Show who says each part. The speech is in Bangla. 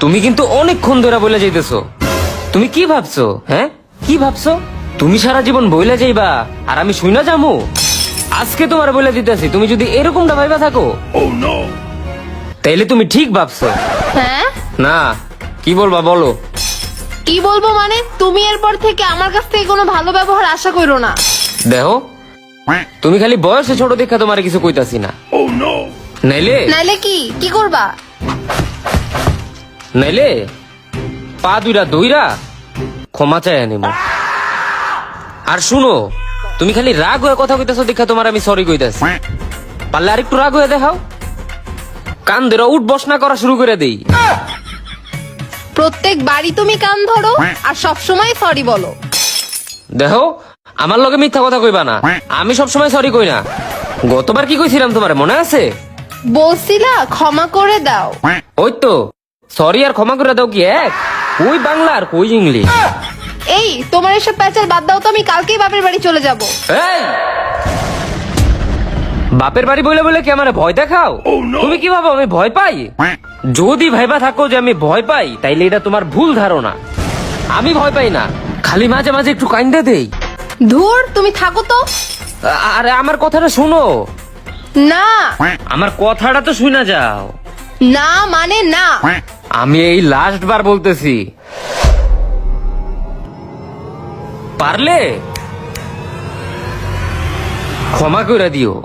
Speaker 1: তুমি কিন্তু অনেকক্ষণ ধরে বলে যাইতেছো। তুমি কি ভাবছ হ্যাঁ? কি ভাবছ? তুমি সারা জীবন বইলা যাইবা আর আমি শুই না যামু? আজকে তোমার বলে দিতেছি তুমি যদি এরকমটা ভাইবা থাকো। তাইলে তুমি ঠিক ভাবছ।
Speaker 2: হ্যাঁ?
Speaker 1: না কি বলবা বলো।
Speaker 2: কি বলব মানে তুমি এরপর থেকে আমার কাছ থেকে কোনো ভালো ব্যবহার আশা করো না।
Speaker 1: দেখো তুমি খালি বয়সে ছোট দেখা তোমার কিছু কইতাছি না। নাইলে
Speaker 2: নাইলে কি? কি করবা?
Speaker 1: নাইলে পা দুইরা দইরা? ক্ষমা চাই আনিব। আর শুনো তুমি খালি রাগ হয়ে কথা কইতেছো দেখা তোমার আমি সরি কইতাছি। পারলে আরেকটু রাগ হয়ে দেখাও। কান ধরে উঠ বস না করা শুরু করে দেই।
Speaker 2: প্রত্যেক বাড়ি তুমি কান ধরো আর সব সময় সরি বলো।
Speaker 1: দেখো আমার লগে মিথ্যা কথা কইবা না। আমি সব সময় সরি কই না। গতবার কি কইছিলাম তোমার মনে আছে?
Speaker 2: বলছিলা ক্ষমা করে দাও।
Speaker 1: ওই তো। সরি আর ক্ষমা করে দাও কি এক? কই বাংলা আর কই ইংলিশ?
Speaker 2: এই তোমার এসব প্যাচাল বাদ দাও তো আমি কালকেই বাপের বাড়ি চলে যাব।
Speaker 1: এই! বাপের বাড়ি বলে বলে কি আমার ভয় দেখাও? তুমি কি ভাবো আমি ভয় পাই? যদি ভাইবা থাকো যে আমি ভয় পাই তাইলে এটা তোমার ভুল ধারণা। আমি ভয় পাই না খালি মাঝে মাঝে একটু কাইন্দা দেই।
Speaker 2: ধুর তুমি থাকো তো।
Speaker 1: আরে আমার কথাটা শোনো।
Speaker 2: না।
Speaker 1: আমার কথাটা তো শুনা যাও।
Speaker 2: না মানে না।
Speaker 1: আমি এই লাস্ট বার বলতেছি। পারলে ক্ষমা করে দিও।